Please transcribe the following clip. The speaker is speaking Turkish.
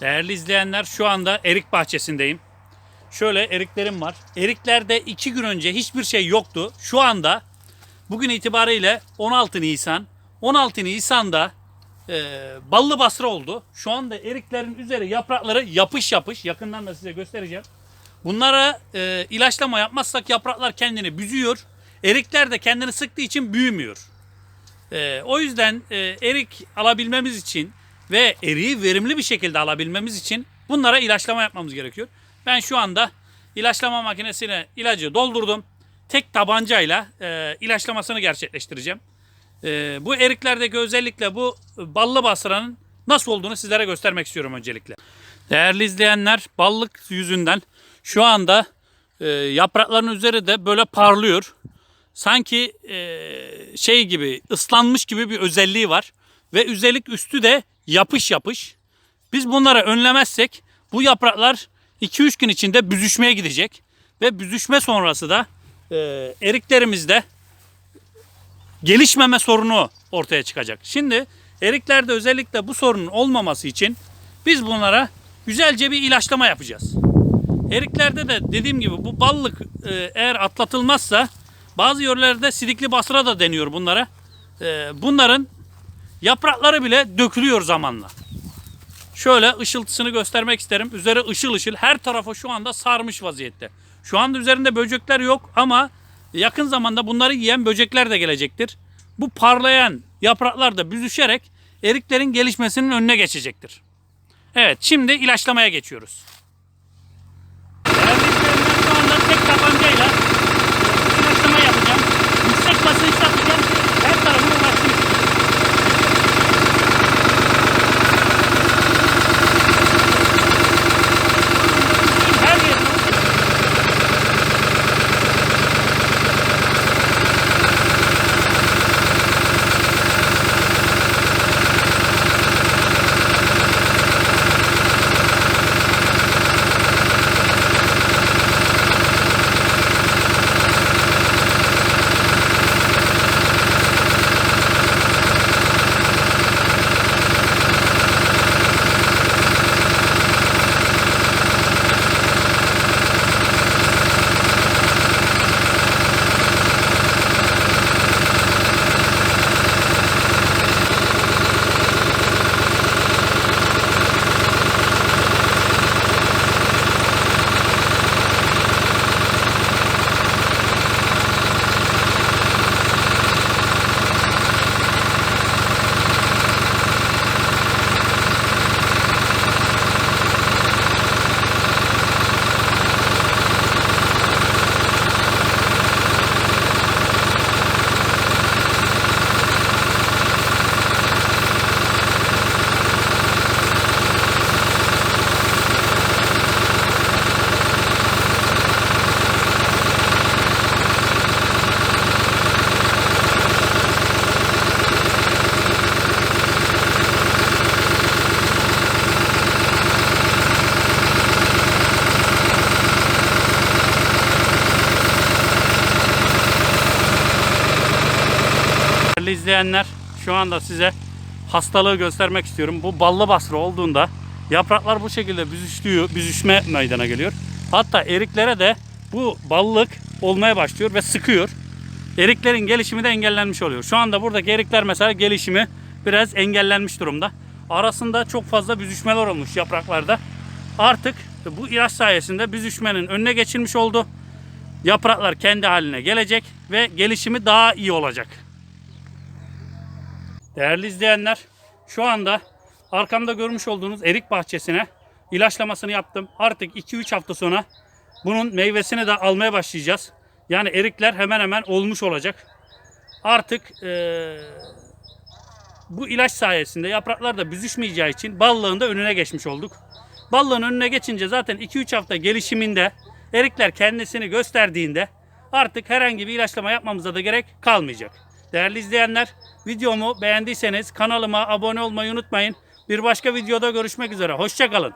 Değerli izleyenler şu anda erik bahçesindeyim. Şöyle eriklerim var. Eriklerde iki gün önce hiçbir şey yoktu. Şu anda bugün itibariyle 16 Nisan. 16 Nisan'da e, ballı basra oldu. Şu anda eriklerin üzeri yaprakları yapış yapış. Yakından da size göstereceğim. Bunlara e, ilaçlama yapmazsak yapraklar kendini büzüyor. Erikler de kendini sıktığı için büyümüyor. Ee, o yüzden e, erik alabilmemiz için ve eriği verimli bir şekilde alabilmemiz için bunlara ilaçlama yapmamız gerekiyor. Ben şu anda ilaçlama makinesine ilacı doldurdum. Tek tabancayla e, ilaçlamasını gerçekleştireceğim. E, bu eriklerdeki özellikle bu ballı basranın nasıl olduğunu sizlere göstermek istiyorum öncelikle. Değerli izleyenler ballık yüzünden şu anda e, yaprakların üzeri de böyle parlıyor sanki e, şey gibi ıslanmış gibi bir özelliği var ve üzelik üstü de yapış yapış. Biz bunları önlemezsek bu yapraklar 2-3 gün içinde büzüşmeye gidecek ve büzüşme sonrası da e, eriklerimizde gelişmeme sorunu ortaya çıkacak. Şimdi eriklerde özellikle bu sorunun olmaması için biz bunlara güzelce bir ilaçlama yapacağız. Eriklerde de dediğim gibi bu ballık e, eğer atlatılmazsa bazı yerlerde sidikli basra da deniyor bunlara. E, bunların yaprakları bile dökülüyor zamanla. Şöyle ışıltısını göstermek isterim. Üzeri ışıl ışıl her tarafı şu anda sarmış vaziyette. Şu anda üzerinde böcekler yok ama yakın zamanda bunları yiyen böcekler de gelecektir. Bu parlayan yapraklar da büzüşerek eriklerin gelişmesinin önüne geçecektir. Evet şimdi ilaçlamaya geçiyoruz. İzleyenler şu anda size hastalığı göstermek istiyorum. Bu ballı basra olduğunda yapraklar bu şekilde büzüştüğü, büzüşme meydana geliyor. Hatta eriklere de bu ballık olmaya başlıyor ve sıkıyor. Eriklerin gelişimi de engellenmiş oluyor. Şu anda buradaki erikler mesela gelişimi biraz engellenmiş durumda. Arasında çok fazla büzüşmeler olmuş yapraklarda. Artık bu ilaç sayesinde büzüşmenin önüne geçilmiş oldu. Yapraklar kendi haline gelecek ve gelişimi daha iyi olacak. Değerli izleyenler, şu anda arkamda görmüş olduğunuz erik bahçesine ilaçlamasını yaptım. Artık 2-3 hafta sonra bunun meyvesini de almaya başlayacağız. Yani erikler hemen hemen olmuş olacak. Artık eee, bu ilaç sayesinde yapraklar da büzüşmeyeceği için ballığın da önüne geçmiş olduk. Ballığın önüne geçince zaten 2-3 hafta gelişiminde erikler kendisini gösterdiğinde artık herhangi bir ilaçlama yapmamıza da gerek kalmayacak. Değerli izleyenler, videomu beğendiyseniz kanalıma abone olmayı unutmayın. Bir başka videoda görüşmek üzere. Hoşçakalın.